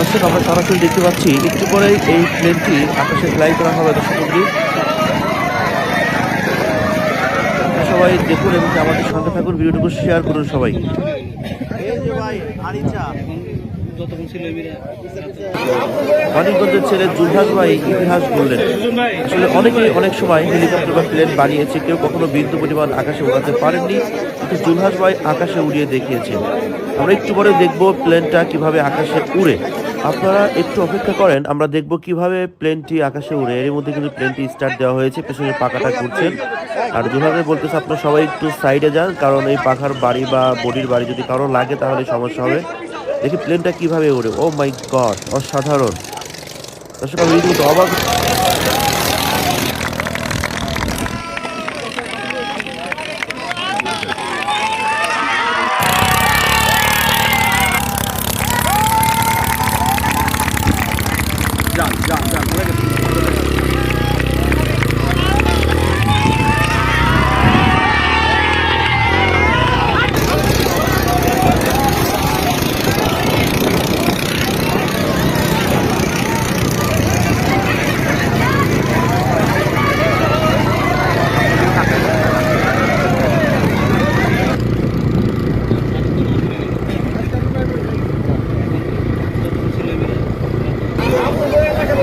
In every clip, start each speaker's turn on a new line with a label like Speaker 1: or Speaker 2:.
Speaker 1: দর্শক আমরা সরাসরি দেখতে পাচ্ছি একটু পরেই এই প্লেনটি আকাশে ফ্লাই করা হবে দর্শক সবাই দেখুন এবং আমাদের সঙ্গে থাকুন ভিডিওটুকু শেয়ার করুন সবাই। মানিকগঞ্জের ছেলে জুলহাস ভাই ইতিহাস বললেন আসলে অনেকেই অনেক সময় হেলিকপ্টার বা প্লেন বানিয়েছে কেউ কখনো বিন্দু পরিমাণ আকাশে উড়াতে পারেননি কিন্তু জুলহাস ভাই আকাশে উড়িয়ে দেখিয়েছে আমরা একটু পরে দেখব প্লেনটা কীভাবে আকাশে উড়ে। আপনারা একটু অপেক্ষা করেন, আমরা দেখব কীভাবে প্লেনটি আকাশে উড়ে। এর মধ্যে কিন্তু প্লেনটি স্টার্ট দেওয়া হয়েছে পেছনে পাখাটা ঘুরছে আর যেভাবে বলতেছে, আপনারা সবাই একটু সাইডে যান, কারণ এই পাখার বাড়ি বা বডির বাড়ি যদি কারও লাগে তাহলে সমস্যা হবে। দেখি প্লেনটা কীভাবে উড়ে। ও মাই গড অসাধারণ। দর্শক, আমি কিন্তু অবাক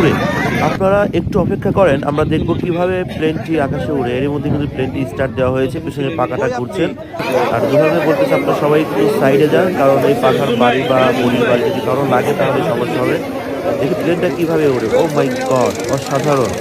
Speaker 1: উড়ে। আপনারা একটু অপেক্ষা করেন, আমরা দেখব কীভাবে প্লেনটি আকাশে উড়ে। এর মধ্যে কিন্তু প্লেনটি স্টার্ট দেওয়া হয়েছে পিছনে পাখাটা ঘুরছেন আর দুভাবে বলতেছে, আপনারা সবাই একটু সাইডে যান, কারণ এই পাখার বাড়ি বা বডির বাড়ি যদি কারণ লাগে তাহলে সমস্যা হবে। দেখি প্লেনটা কীভাবে ওড়ে ও মাই গড অসাধারণ।